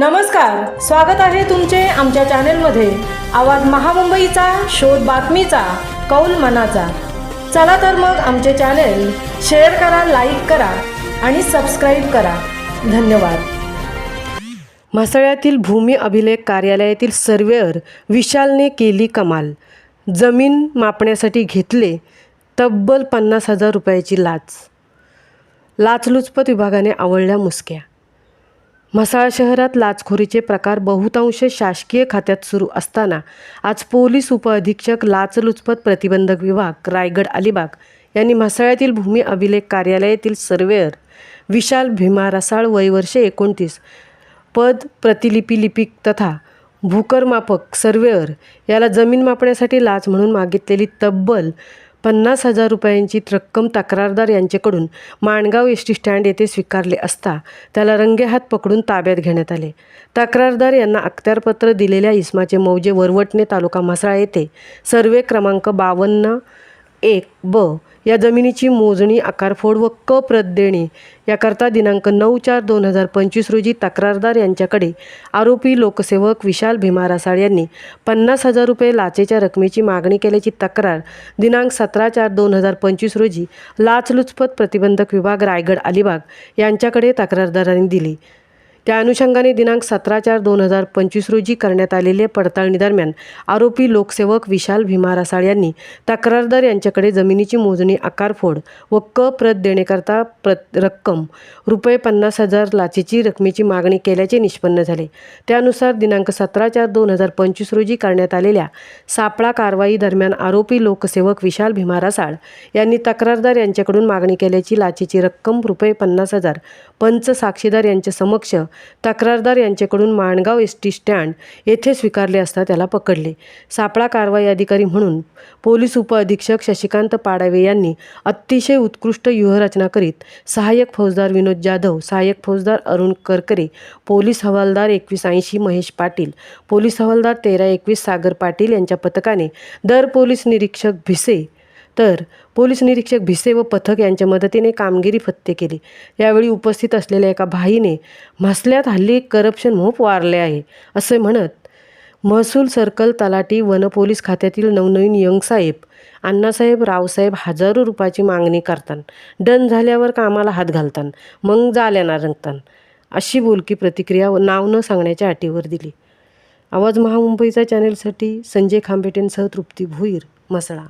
नमस्कार स्वागत आहे तुमचे आमच्या चॅनेलमध्ये. आवाज महामुंबईचा शोध बातमीचा कौल मनाचा. चला तर मग आमचे चॅनेल शेअर करा लाईक करा आणि सबस्क्राईब करा. धन्यवाद. म्हसळ्यातील भूमी अभिलेख कार्यालयातील सर्वेअर विशालने केली कमाल. जमीन मापण्यासाठी घेतले तब्बल पन्नास हजार रुपयाची लाच. लाचलुचपत विभागाने आवडल्या मुसक्या. म्हसाळ शहरात लाचखोरीचे प्रकार बहुतांश शासकीय खात्यात सुरू असताना आज पोलीस उपअधीक्षक लाचलुचपत प्रतिबंधक विभाग रायगड अलिबाग यांनी म्हसाळ्यातील भूमी अभिलेख कार्यालयातील सर्वेअर विशाल भीमा रसाळ वयवर्षे एकोणतीस पद प्रतिलिपी लिपिक तथा भूकरमापक सर्वेअर याला जमीन मापण्यासाठी लाच म्हणून मागितलेली तब्बल पन्नास हजार रुपयांची रक्कम तक्रारदार यांच्याकडून माणगाव एस टी स्टँड येथे स्वीकारले असता त्याला रंगेहात पकडून ताब्यात घेण्यात आले. तक्रारदार यांना अखत्यारपत्र दिलेल्या इस्माचे मौजे वरवटणे तालुका म्हसळा येथे सर्वे क्रमांक बावन्न एक ब. या जमिनीची मोजणी आकारफोड व क प्रत देणे. याकरता दिनांक नऊ चार दोन हजार पंचवीस रोजी तक्रारदार यांच्याकडे आरोपी लोकसेवक विशाल भीमा रासाळ यांनी पन्नास हजार रुपये लाचेच्या रकमेची मागणी केल्याची तक्रार दिनांक सतरा चार दोन हजार पंचवीस रोजी लाचलुचपत प्रतिबंधक विभाग रायगड अलिबाग यांच्याकडे तक्रारदारांनी दिली. त्या अनुषंगाने दिनांक सतरा चार दोन हजार पंचवीस रोजी करण्यात आलेल्या पडताळणीदरम्यान आरोपी लोकसेवक विशाल भीमा रसाळ यांनी तक्रारदार यांच्याकडे जमिनीची मोजणी आकारफोड व क प्रत देण्याकरता प्रत रक्कम रुपये पन्नास हजार लाचेची रकमेची मागणी केल्याचे निष्पन्न झाले. त्यानुसार दिनांक सतरा चार दोन हजार पंचवीस रोजी करण्यात आलेल्या सापळा कारवाई दरम्यान आरोपी लोकसेवक विशाल भीमा रसाळ यांनी तक्रारदार यांच्याकडून मागणी केल्याची लाचेची रक्कम रुपये पन्नास हजार पंच साक्षीदार यांच्या समक्ष तक्रारदार यांच्याकडून माणगाव एस टी स्टँड येथे स्वीकारले असता त्याला पकडले. सापळा कारवाई अधिकारी म्हणून पोलीस उपअधीक्षक शशिकांत पाडावे यांनी अतिशय उत्कृष्ट व्यूहरचना करीत सहाय्यक फौजदार विनोद जाधव सहाय्यक फौजदार अरुण करकरे पोलीस हवालदार एकवीस ऐंशी महेश पाटील पोलीस हवालदार तेरा एकवीस सागर पाटील यांच्या पथकाने दर पोलीस निरीक्षक भिसे तर पोलीस निरीक्षक भिसे व पथक यांच्या मदतीने कामगिरी फत्ते केली. यावेळी उपस्थित असलेल्या एका भाईने म्हसल्यात हल्ली करप्शन मोप वारले आहे असे म्हणत महसूल सर्कल तलाटी वनपोलीस खात्यातील नवनवीन यंगसाहेब अण्णासाहेब रावसाहेब हजारो रुपयाची मागणी करतात डन झाल्यावर कामाला हात घालतात मग जाल्याना रंगतात अशी बोलकी प्रतिक्रिया व नाव न सांगण्याच्या अटीवर दिली. आवाज महामुंबईचा चॅनेलसाठी संजय खांबेटेंसह तृप्ती भुईर मसळा